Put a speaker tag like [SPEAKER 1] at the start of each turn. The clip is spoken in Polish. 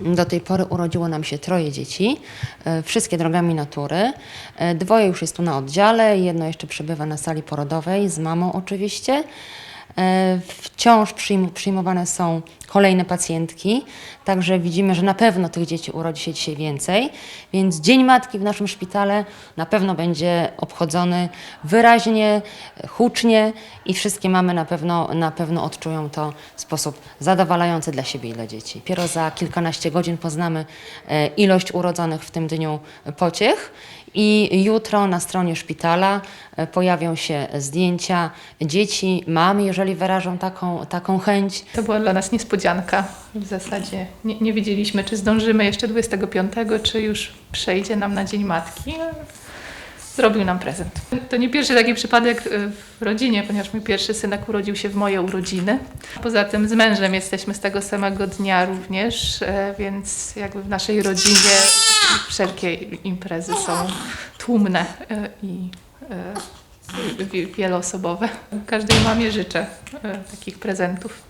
[SPEAKER 1] Do tej pory urodziło nam się troje dzieci, e, wszystkie drogami natury. E, Dwoje już jest tu na oddziale, jedno jeszcze przebywa na sali porodowej, z mamą oczywiście. E, Wciąż przyjm- przyjmowane są kolejne pacjentki, także widzimy, że na pewno tych dzieci urodzi się dzisiaj więcej, więc Dzień Matki w naszym szpitale na pewno będzie obchodzony wyraźnie, hucznie i wszystkie mamy na pewno, na pewno odczują to w sposób zadowalający dla siebie i dla dzieci. Dopiero za kilkanaście godzin poznamy e, ilość urodzonych w tym dniu pociech i jutro na stronie szpitala e, pojawią się zdjęcia dzieci, mam, jeżeli wyrażą taką, taką chęć.
[SPEAKER 2] To była dla nas niespodzianka. W zasadzie nie, nie wiedzieliśmy, czy zdążymy jeszcze 25, czy już przejdzie nam na Dzień Matki. Zrobił nam prezent. To nie pierwszy taki przypadek y, w rodzinie, ponieważ mój pierwszy synek urodził się w moje urodziny. Poza tym z mężem jesteśmy z tego samego dnia również, e, więc jakby w naszej rodzinie wszelkie imprezy są tłumne e, i e, wi- wieloosobowe. Każdej mamie życzę e, takich prezentów.